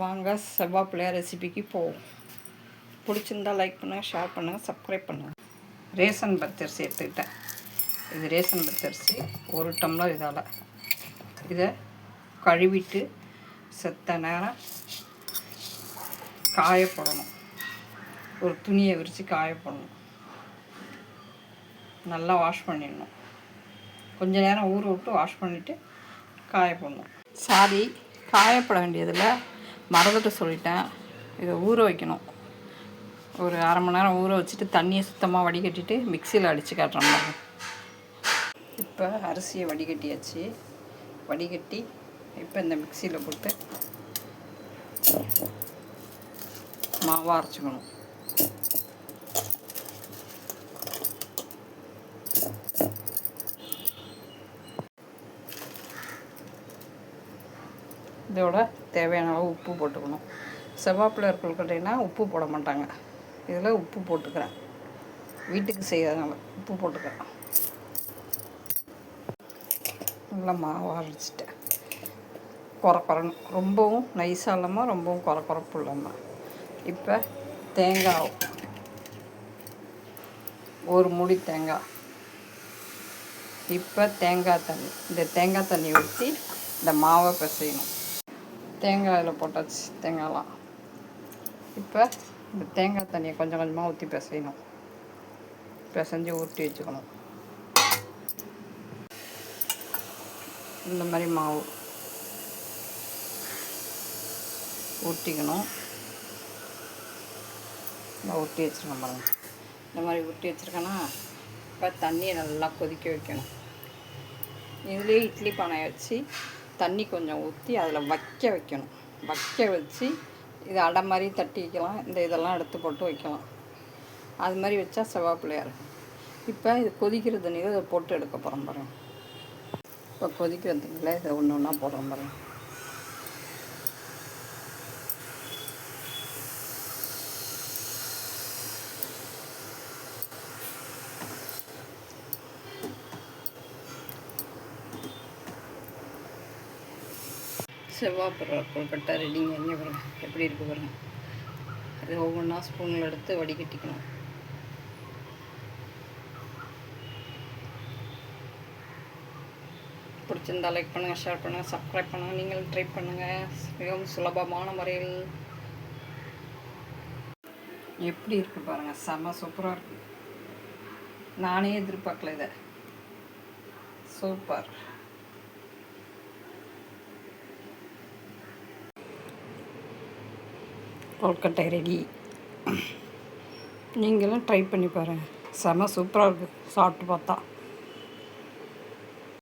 வாங்க செவ்வாய் பிள்ளையார் ரெசிபிக்கு போவோம். பிடிச்சிருந்தா லைக் பண்ணுங்கள் ஷேர் பண்ணுங்கள் சப்ஸ்கிரைப் பண்ணுங்கள் ரேஷன் பத்தரிசி எடுத்துக்கிட்டேன் இது ரேஷன் பத்தரிசி ஒரு டம்ளர் இதால். இதை கழுவிட்டு செத்த நேரம் காயப்படணும் ஒரு துணியை விரித்து காயப்படணும் நல்லா வாஷ் பண்ணிடணும். கொஞ்ச நேரம் ஊற விட்டு வாஷ் பண்ணிவிட்டு காயப்படணும் சாரி காயப்பட வேண்டியதில் மறந்துட்டு சொல்லிட்டேன். இதை ஊற வைக்கணும். ஒரு அரை மணி நேரம் ஊற வச்சுட்டு தண்ணியை சுத்தமாக வடிகட்டிட்டு மிக்சியில் அடித்து காட்டுறோம் இப்போ அரிசியை வடிகட்டியாச்சு. வடிகட்டி இப்போ இந்த மிக்சியில் போட்டு மாவாக அரைச்சிக்கணும். இதோட தேவையான அளவு உப்பு போட்டுக்கணும். செவ்வாப்பில் கொழுக்கட்டைனா உப்பு போட மாட்டாங்க. இதில் உப்பு போட்டுக்கிறேன். வீட்டுக்கு செய்யறதுனால உப்பு போட்டுக்கிறேன். நல்லா மாவு அரைச்சிட்டேன். குறை குறணும் ரொம்பவும் நைஸாக இல்லாமல் ரொம்பவும் குறை குறப்பு இல்லாமல் இப்போ தேங்காய் ஒரு முடி தேங்காய். இப்போ தேங்காய் தண்ணி. இந்த தேங்காய் தண்ணி ஊற்றி இந்த மாவை பிசையணும். தேங்காயில் போட்டாச்சு தேங்காயெலாம். இப்போ இந்த தேங்காய் தண்ணியை கொஞ்சம் கொஞ்சமாக ஊற்றி பிசையணும். பிசைஞ்சு ஊற்றி வச்சுக்கணும். இந்த மாதிரி மாவு ஊற்றிக்கணும் நல்லா ஊற்றி வச்சுருக்கேன் பாருங்க. இந்த மாதிரி ஊற்றி வச்சுருக்கேன்னா இப்போ தண்ணியை நல்லா கொதிக்க வைக்கணும். இதுலேயே இட்லி பானையை வச்சு தண்ணி கொஞ்சம் ஊற்றி அதில் வைக்க வைக்கணும். வைக்க வச்சு இது அடை மாதிரி தட்டி வைக்கலாம். இந்த இதெல்லாம் எடுத்து போட்டு வைக்கலாம். அது மாதிரி வச்சா செவ்வாப்பிள்ளையாக இருக்கும். இப்போ இது கொதிக்கிற தண்ணியில் இதை போட்டு எடுக்க போகிறோம் பாருங்க. இப்போ கொதிக்கிற தண்ணியில் இதை ஒன்று ஒன்றா போடுறோம் பாருங்க. செவ்வாய் கொல்கட்டா கொழுக்கட்டை ரெடிங்க எங்கே பாருங்க. எப்படி இருக்கு பாருங்க. அது ஒவ்வொன்றா ஸ்பூனில் எடுத்து வடிகட்டிக்கணும். பிடிச்சிருந்தா லைக் பண்ணுங்கள் ஷேர் பண்ணுங்கள் சப்ஸ்கிரைப் பண்ணுங்கள் நீங்களும் ட்ரை பண்ணுங்கள் மிகவும் சுலபமான முறையில். எப்படி இருக்கு பாருங்கள் செம்ம சூப்பராக இருக்கு. நானே எதிர்பார்க்கல இதை. சூப்பர் கொல்கட்டை ரெடி நீங்களும் ட்ரை பண்ணி பாருங்கள் செம சூப்பராக இருக்குது சாப்பிட்டு பார்த்தா.